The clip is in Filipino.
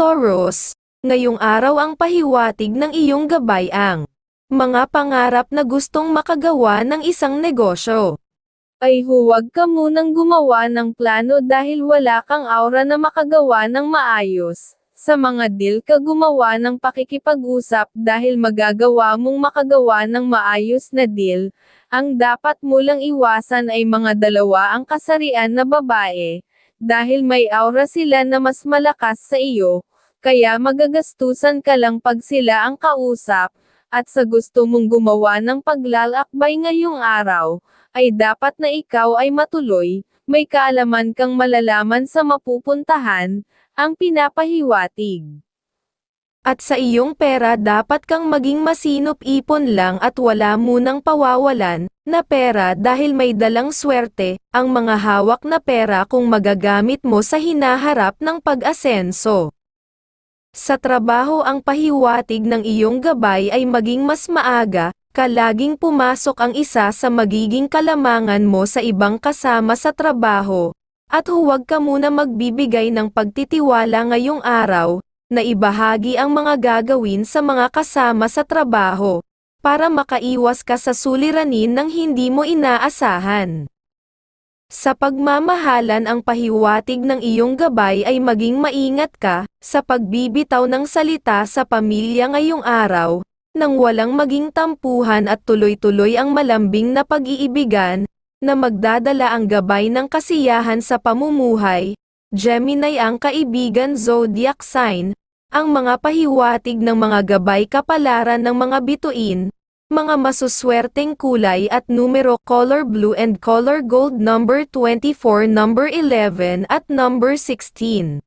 Taurus, ngayong araw ang pahiwatig ng iyong gabay ang mga pangarap na gustong makagawa ng isang negosyo. Ay huwag ka munang gumawa ng plano dahil wala kang aura na makagawa ng maayos. Sa mga deal ka gumawa ng pakikipag-usap dahil magagawa mong makagawa ng maayos na deal, ang dapat mo lang iwasan ay mga dalawa ang kasarian na babae, dahil may aura sila na mas malakas sa iyo, kaya magagastusan ka lang pag sila ang kausap, at sa gusto mong gumawa ng paglalakbay ngayong araw, ay dapat na ikaw ay matuloy, may kaalaman kang malalaman sa mapupuntahan, ang pinapahiwatig. At sa iyong pera dapat kang maging masinop ipon lang at wala munang pawawalan, na pera dahil may dalang swerte, ang mga hawak na pera kung magagamit mo sa hinaharap ng pag-asenso. Sa trabaho ang pahiwatig ng iyong gabay ay maging mas maaga, ka laging pumasok ang isa sa magiging kalamangan mo sa ibang kasama sa trabaho, at huwag ka muna magbibigay ng pagtitiwala ngayong araw, na ibahagi ang mga gagawin sa mga kasama sa trabaho, para makaiwas ka sa suliranin ng hindi mo inaasahan. Sa pagmamahalan ang pahiwatig ng iyong gabay ay maging maingat ka, sa pagbibitaw ng salita sa pamilya ngayong araw, nang walang maging tampuhan at tuloy-tuloy ang malambing na pag-iibigan, na magdadala ang gabay ng kasiyahan sa pamumuhay. Gemini ang kaibigan zodiac sign, ang mga pahiwatig ng mga gabay kapalaran ng mga bituin, mga masuswerteng kulay at numero color blue and color gold number 24 number 11 at number 16.